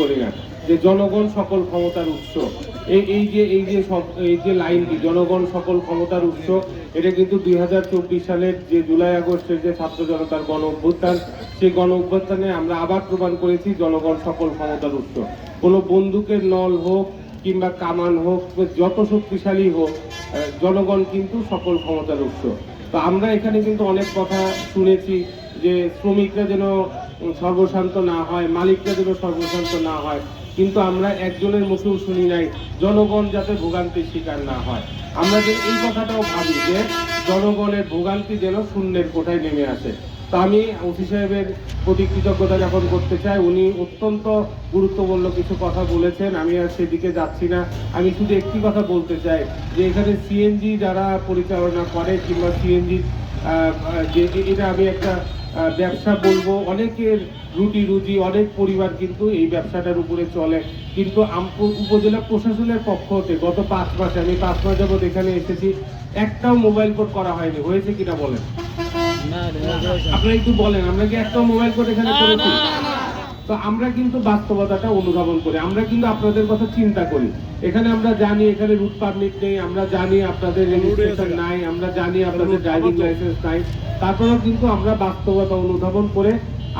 করি না। যে জনগণ সকল ক্ষমতার উৎস এই এই যে এই যে এই যে লাইনটি, জনগণ সকল ক্ষমতার উৎস, এটা কিন্তু দুই হাজার চব্বিশ সালের যে জুলাই আগস্টের যে ছাত্র জনতার গণ অভ্যুত্থান, সেই গণ অভ্যুত্থানে আমরা আবার প্রমাণ করেছি জনগণ সকল ক্ষমতার উৎস। কোনো বন্দুকের নল হোক কিংবা কামান হোক যত শক্তিশালী হোক জনগণ কিন্তু সকল ক্ষমতার উৎস। তো আমরা এখানে কিন্তু অনেক কথা শুনেছি যে শ্রমিকরা যেন সর্বশান্ত না হয় মালিকরা যেন সর্বশান্ত না হয়। কিন্তু আমরা একজনের মুখেও শুনি নাই, জনগণ যাতে ভোগান্তির শিকার না হয়। আমরা যে এই কথাটাও ভাবি যে, জনগণের ভোগান্তি যেন শূন্যের কোঠায় নেমে আসে। তা আমি ওসি সাহেবের প্রতি কৃতজ্ঞতা জ্ঞাপন করতে চাই। উনি অত্যন্ত গুরুত্বপূর্ণ কিছু কথা বলেছেন, আমি আর সেদিকে যাচ্ছি না। আমি শুধু একটি কথা বলতে চাই যে, এখানে সিএনজি যারা পরিচালনা করে কিংবা সিএনজি যে এটা আমি একটা ব্যবসা বলব অনেকের রুটি রুজি অনেক পরিবার কিন্তু এই ব্যবসাটার উপরে চলে। কিন্তু উপজেলা প্রশাসনের পক্ষ হতে গত পাঁচ মাসে আমি পাঁচ মাস যাবত এখানে এসেছি একটাও মোবাইল কোড করা হয়নি। হয়েছে কিনা বলেন? আপনারা একটু বলেন আমরা কি একটাও মোবাইল কোড এখানে করেছি? তো আমরা কিন্তু বাস্তবতাটা অনুধাবন করি। আমরা কিন্তু আপনাদের কথা চিন্তা করি। এখানে আমরা জানি এখানে রুট পারমিট নেই আমরা জানি আপনাদের রেজিস্ট্রেশন নাই আমরা জানি আপনাদের ড্রাইভিং লাইসেন্স নাই। তারপরেও কিন্তু আমরা বাস্তবতা অনুধাবন করে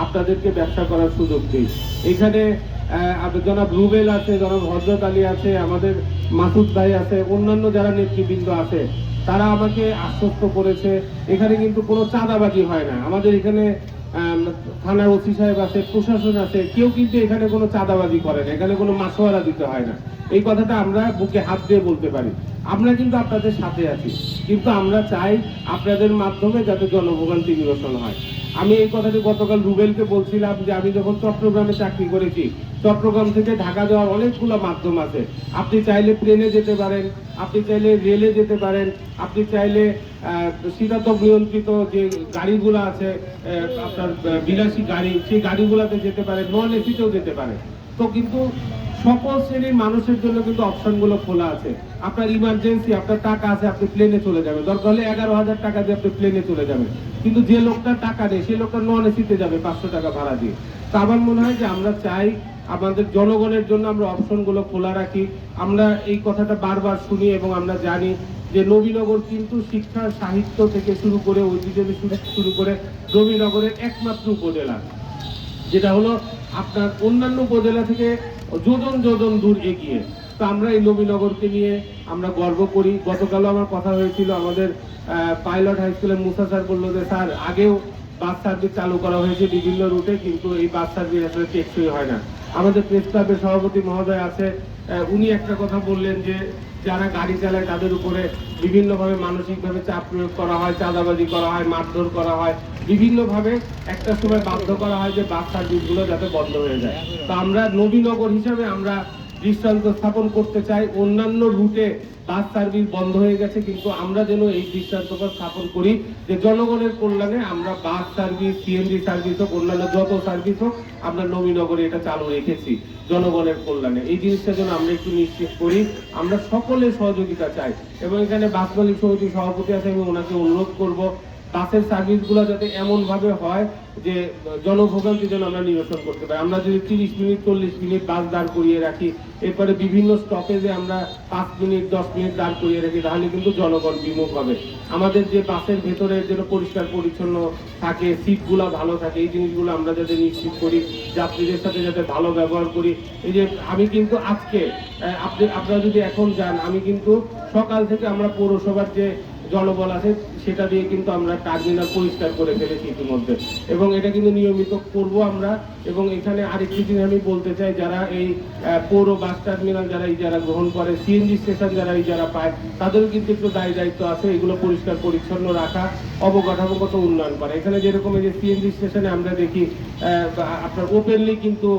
আপনাদেরকে ব্যবসা করার সুযোগ দিই। এখানে জনাব রুবেল আছে জনাব হজরত আলী আছে আমাদের মাসুদ ভাই আছে অন্যান্য যারা নেতৃবৃন্দ আছে তারা আমাকে আশ্বস্ত করেছে। এখানে কিন্তু কোনো চাঁদাবাজি হয় না। আমাদের এখানে থানার ওসি সাহেব আছে, প্রশাসন আছে, কেউ কিন্তু এখানে কোনো চাঁদাবাজি করে না। এখানে কোনো মাসোয়ারা দিতে হয় না। এই কথাটা আমরা বুকে হাত দিয়ে বলতে পারি। আমরা কিন্তু আপনাদের সাথে আছি। কিন্তু আমরা চাই আপনাদের মাধ্যমে যাতে জনভোগান্তি নিরসন হয়। আমি এই কথাটি গতকাল রুবেলকে বলছিলাম যে আমি যখন চট্টগ্রামে চাকরি করেছি, চট্টগ্রাম থেকে ঢাকা যাওয়ার অনেকগুলো মাধ্যম আছে। আপনি চাইলে প্লেনে যেতে পারেন, আপনি চাইলে রেলে যেতে পারেন, আপনি চাইলে শীতাতপ নিয়ন্ত্রিত যে গাড়িগুলো আছে আপনার বিলাসী গাড়ি, সেই গাড়িগুলোতে যেতে পারেন, নন এসিতেও যেতে পারেন। তো কিন্তু সকল শ্রেণির মানুষের জন্য কিন্তু অপশনগুলো খোলা আছে। আপনার ইমার্জেন্সি আপনার টাকা আছে, আপনি প্লেনে চলে যাবেন। দরকার হলে এগারো হাজার টাকা দিয়ে আপনি প্লেনে চলে যাবেন। কিন্তু যে লোকটা টাকা নেই সেই লোকটা নন এসিতে যাবে পাঁচশো টাকা ভাড়া দিয়ে। তা আমার মনে হয় যে আমরা চাই আমাদের জনগণের জন্য আমরা অপশনগুলো খোলা রাখি। আমরা এই কথাটা বারবার শুনি এবং আমরা জানি যে নবীনগর কিন্তু শিক্ষা, সাহিত্য থেকে শুরু করে ঐতিহ্য শুরু করে নবীনগরের একমাত্র উপজেলা। যেটা হলো আপনার অন্যান্য উপজেলা থেকে যোজন যোজন দূর এগিয়ে। তো আমরা এই নবীনগরকে নিয়ে আমরা গর্ব করি। গতকালও আমার কথা হয়েছিল, আমাদের পাইলট হাই স্কুলের মুসা স্যার বলল যে, স্যার, আগেও বাস সার্ভিস চালু করা হয়েছে বিভিন্ন রুটে, কিন্তু এই বাস সার্ভিস আসলে টেকসই হয় না। আমাদের প্রেস ক্লাবের সভাপতি মহোদয় আছে উনি একটা কথা বললেন যে, যারা গাড়ি চালায় তাদের উপরে বিভিন্নভাবে মানসিকভাবে চাপ প্রয়োগ করা হয়, চাঁদাবাজি করা হয়, মারধর করা হয়। বিভিন্নভাবে একটা সময় বাধ্য করা হয় যে বাস সার্ভিসগুলো যাতে বন্ধ হয়ে যায়। তো আমরা নবীনগর হিসাবে আমরা দৃষ্টান্ত স্থাপন করতে চাই। অন্যান্য রুটে বাস সার্ভিস বন্ধ হয়ে গেছে, কিন্তু আমরা যেন এই দৃষ্টান্তটা স্থাপন করি যে জনগণের কল্যাণে আমরা বাস সার্ভিস সিএনজি সার্ভিস হোক, অন্যান্য যত সার্ভিস হোক, আমরা নবীনগরে এটা চালু রেখেছি জনগণের কল্যাণে। এই জিনিসটা যেন আমরা একটু নিশ্চিত করি, আমরা সকলের সহযোগিতা চাই। এবং এখানে বাস মালিক সমিতির সভাপতি আছে, আমি ওনাকে অনুরোধ করব বাসের সার্ভিসগুলো যাতে এমন ভাবে হয় যে জনভোগান্তি যেন আমরা নিরসন করতে পারি। আমরা যদি তিরিশ মিনিট, চল্লিশ মিনিট বাস দাঁড় করিয়ে রাখি, এরপরে বিভিন্ন স্টপেজে আমরা পাঁচ মিনিট, দশ মিনিট দাঁড় করিয়ে রাখি, তাহলে কিন্তু জনগণ বিমুখ হবে। আমাদের যে বাসের ভেতরে যেন পরিষ্কার, পরিচ্ছন্ন থাকে সিটগুলো ভালো থাকে, এই জিনিসগুলো আমরা যাতে নিশ্চিত করি, যাত্রীদের সাথে যাতে ভালো ব্যবহার করি। এই যে আমি কিন্তু আজকে আপনি, আপনারা যদি এখন যান, আমি কিন্তু সকাল থেকে আমরা পৌরসভার যে জলবল আছে সেটা দিয়ে কিন্তু আমরা টার্মিনাল পরিষ্কার করে ফেলেছি ইতিমধ্যে। এবং এটা কিন্তু নিয়মিত করব আমরা। এবং এখানে আরেকটি জিনিস আমি বলতে চাই, যারা এই পৌর বাস টার্মিনাল যারা যারা গ্রহণ করে সিএনজি স্টেশন যারা যারা পায়, তাদেরও কিন্তু একটু দায় দায়িত্ব আছে এগুলো পরিষ্কার পরিচ্ছন্ন রাখা, অবকাঠামোগত উন্নয়ন করা। এখানে যেরকম এই যে সিএনজি স্টেশনে আমরা দেখি আপনার ওপেনলি কিন্তু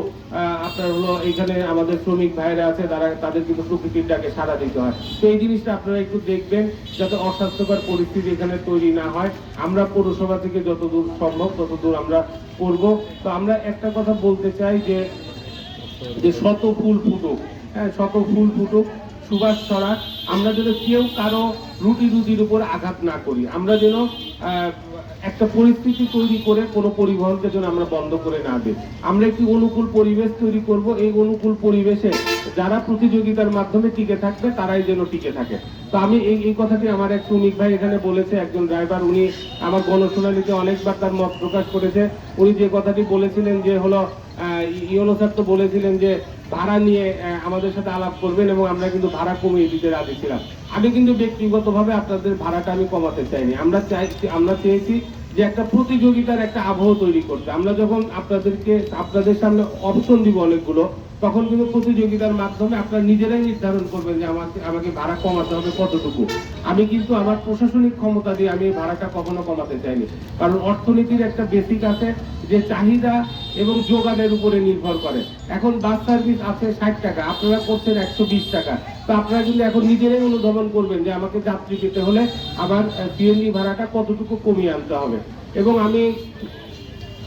আপনার হলো এখানে আমাদের শ্রমিক ভাইরা আছে, তারা, তাদের কিন্তু প্রকৃতির ডাকে সাড়া দিতে হয়। তো এই জিনিসটা আপনারা একটু দেখবেন, যাতে অস্বাস্থ্যকর পরিস্থিতি এখানে তৈরি না হয়। আমরা পৌরসভা থেকে যতদূর সম্ভব ততদূর আমরা করব। তো আমরা একটা কথা বলতে চাই যে শত ফুল ফুটুক হ্যাঁ শত ফুল ফুটুক সুভাষ ছড়া আমরা যেন কেউ কারও রুটি রুটির উপর আঘাত না করি। আমরা যেন একটা পরিস্থিতি তৈরি করে কোনো পরিবহনকে যেন আমরা বন্ধ করে না দিই। আমরা একটি অনুকূল পরিবেশ তৈরি করব। এই অনুকূল পরিবেশে যারা প্রতিযোগিতার মাধ্যমে টিকে থাকবে, তারাই যেন টিকে থাকে। তো আমি এই এই কথাটি আমার এক শ্রমিক ভাই এখানে বলেছে, একজন ড্রাইভার, উনি আমার গণশুনানিতে অনেকবার তার মত প্রকাশ করেছে। উনি যে কথাটি বলেছিলেন যে হলো ইয়োনো স্যার তো বলেছিলেন যে ভাড়া নিয়ে আমাদের সাথে আলাপ করবেন এবং আমরা কিন্তু ভাড়া কমিয়ে দিতে রাজি ছিলাম। আমি কিন্তু ব্যক্তিগতভাবে আপনাদের ভাড়াটা আমি কমাতে চাইনি। আমরা চাইছি আমরা চেয়েছি যে একটা প্রতিযোগিতার একটা আবহ তৈরি করতে। আমরা যখন আপনাদেরকে, আপনাদের সামনে অপশন দিব অনেকগুলো, তখন কিন্তু প্রতিযোগিতার মাধ্যমে আপনারা নিজেরাই নির্ধারণ করবেন যে আমাকে আমাকে ভাড়া কমাতে হবে কতটুকু। আমি কিন্তু আমার প্রশাসনিক ক্ষমতা দিয়ে আমি ভাড়াটা কখনো কমাতে চাইনি। কারণ অর্থনীতির একটা বেসিক আছে যে চাহিদা এবং যোগানের উপরে নির্ভর করে। এখন বাস সার্ভিস আছে ষাট টাকা, আপনারা করছেন একশো বিশ টাকা। তো আপনারা কিন্তু এখন নিজেরাই অনুধাবন করবেন যে আমাকে যাত্রী পেতে হলে আমার সিএনজি ভাড়াটা কতটুকু কমিয়ে আনতে হবে। এবং আমি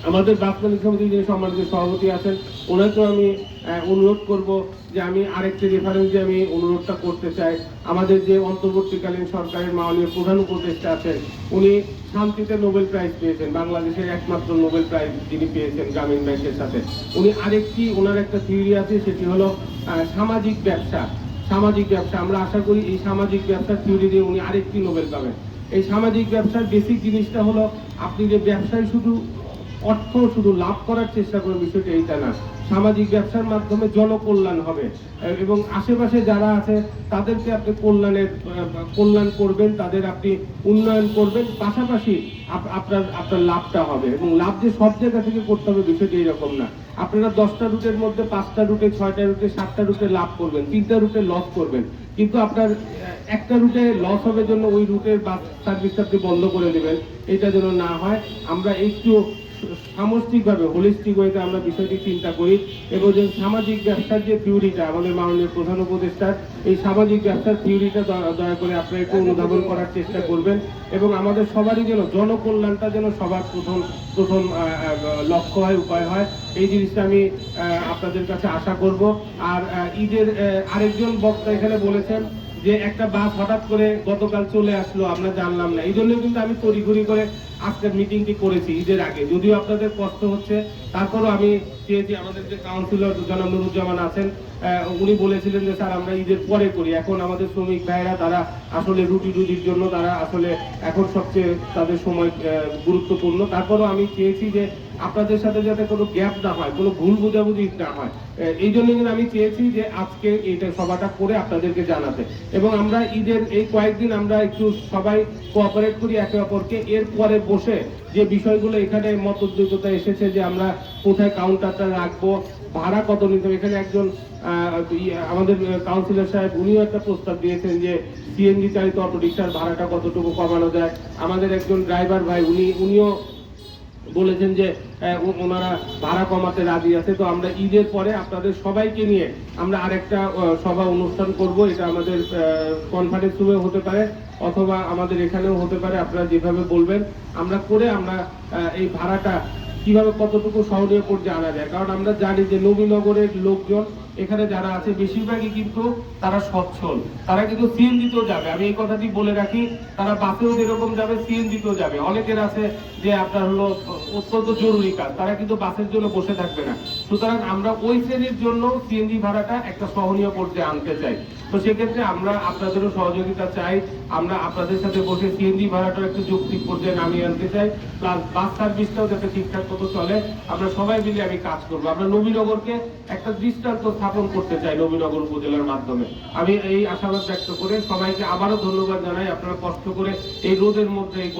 আমাদের মালিক সমিতির যিনি সম্মানিত সভাপতি আছেন, ওনাকেও আমি অনুরোধ করব যে আমি আরেকটি রেফারেন্সে আমি অনুরোধটা করতে চাই। আমাদের যে অন্তর্বর্তীকালীন সরকারের মাননীয় প্রধান উপদেষ্টা আছেন, উনি শান্তিতে নোবেল প্রাইজ পেয়েছেন, বাংলাদেশের একমাত্র নোবেল প্রাইজ যিনি পেয়েছেন গ্রামীণ ব্যাংকের সাথে। উনি আরেকটি, ওনার একটা থিওরি আছে, সেটি হলো সামাজিক ব্যবসা। সামাজিক ব্যবসা, আমরা আশা করি এই সামাজিক ব্যবসার থিওরি দিয়ে উনি আরেকটি নোবেল পাবেন। এই সামাজিক ব্যবসার বেসিক জিনিসটা হলো, আপনি যে ব্যবসায় শুধু অর্থ শুধু লাভ করার চেষ্টা করেন বিষয়টা এইটা না। সামাজিক ব্যবসার মাধ্যমে জনকল্যাণ হবে। এবং আশেপাশে যারা আছে, তাদেরকে আপনি কল্যাণের কল্যাণ করবেন, তাদের আপনি উন্নয়ন করবেন, পাশাপাশি আপ- আপনার আপনার লাভটা হবে। এবং লাভ যে সব জায়গা থেকে করতে হবে বিষয়টা এরকম না। আপনারা দশটা রুটের মধ্যে পাঁচটা রুটে, ছয়টা রুটে, সাতটা রুটে লাভ করবেন, তিনটা রুটে লস করবেন। কিন্তু আপনার একটা রুটে লস হবে জন্য ওই রুটের বাস সার্ভিস আপনি বন্ধ করে দেবেন। এটা যেন না হয়। আমরা একটু সামষ্টিকভাবে হোলিস্টিক ওয়েতে আমরা বিষয়টি চিন্তা করি এবং যে সামাজিক ব্যবসার যে থিওরিটা আমাদের মাননীয় প্রধান উপদেষ্টার, এই সামাজিক ব্যবসার থিওরিটা দয়া করে আপনারা একটু অনুধাবন করার চেষ্টা করবেন এবং আমাদের সবারই যেন জনকল্যাণটা যেন সবার প্রথম প্রথম লক্ষ্য হয়, উপায় হয়, এই জিনিসটা আমি আপনাদের কাছে আশা করব। আর ঈদের আরেকজন বক্তা এখানে বলেছেন যে একটা বাস হঠাৎ করে গতকাল চলে আসলো, আমরা জানলাম না। এই জন্য কিন্তু আমি তড়িঘড়ি করে আজকের মিটিংটি করেছি, ঈদের আগে। যদিও আপনাদের কষ্ট হচ্ছে, তারপরও আমি চেয়েছি আমাদের যে কাউন্সিলর জনাব নুরুজ্জামান আছেন উনি বলেছিলেন যে, স্যার, আমরা ঈদের পরে করি। এখন আমাদের শ্রমিক ভাইয়েরা, তারা আসলে রুটি রুজির জন্য, তারা আসলে এখন সবচেয়ে তাদের সময় গুরুত্বপূর্ণ। তারপরও আমি চেয়েছি যে, আপনাদের সাথে যাতে কোনো গ্যাপ না হয়, কোনো ভুল বোঝাবুঝি না হয়। এই জন্য কিন্তু আমি চেয়েছি যে, আজকে এটা সভাটা করে আপনাদেরকে জানাতে। এবং আমরা ঈদের এই কয়েকদিন আমরা একটু সবাই কোঅপারেট করি, একে অপরকে। এর পরে বসে যে বিষয়গুলো এখানে মতদ্বৈততা এসেছে যে আমরা কোথায় কাউন্টারটা রাখব ভাড়া কত নিতে হবে? এখানে একজন ইয়ে, আমাদের কাউন্সিলর সাহেব উনিও একটা প্রস্তাব দিয়েছেন যে সিএনজি চালিত অটো রিক্সার ভাড়াটা কতটুকু কমানো যায়। আমাদের একজন ড্রাইভার ভাই উনি উনিও বলেছেন যে ওনারা ভাড়া কমাতে রাজি আছে। তো আমরা ঈদের পরে আপনাদের সবাইকে নিয়ে আমরা আরেকটা সভা অনুষ্ঠান করব। এটা আমাদের কনফারেন্স রুমে হতে পারে অথবা আমাদের এখানেও হতে পারে, আপনারা যেভাবে বলবেন। আমরা করে আমরা এই ভাড়াটা কীভাবে কতটুকু সহনীয় পর্যায়ে আনা যায়। কারণ আমরা জানি যে নবীনগরের লোকজন এখানে যারা আছে, বেশিরভাগই কিন্তু তারা সচ্ছল। তারা কিন্তু সিএনজিতেও যাবে। আমি এই কথাটি বলে রাখি, তারা বাসেও যেরকম যাবে, সিএনজিতেও যাবে। অনেকের আছে যে আপনার হলো অত্যন্ত জরুরি কাজ, তারা কিন্তু বাসের জন্য বসে থাকবে না। সুতরাং আমরা ওই শ্রেণির জন্য সিএনজি ভাড়াটা একটা সহনীয় পর্যায়ে আনতে চাই। তো সেক্ষেত্রে আমরা আপনাদেরও সহযোগিতা চাই, আমরা আপনাদের সাথে বসে সিএনজি ভাড়াটা একটু যৌক্তিক পর্যায়ে নামিয়ে আনতে চাই প্লাস বাস সার্ভিসটাও যাতে ঠিকঠাক মতো চলে। আমরা সবাই মিলে আমি কাজ করব। আমরা নবীনগরকে একটা দৃষ্টান্ত স্থাপন করতে চাই নবীনগর উপজেলার মাধ্যমে। আমি এই আশাবাদ ব্যক্ত করে সবাইকে আবারও ধন্যবাদ জানাই। আপনারা কষ্ট করে এই রোদের মধ্যে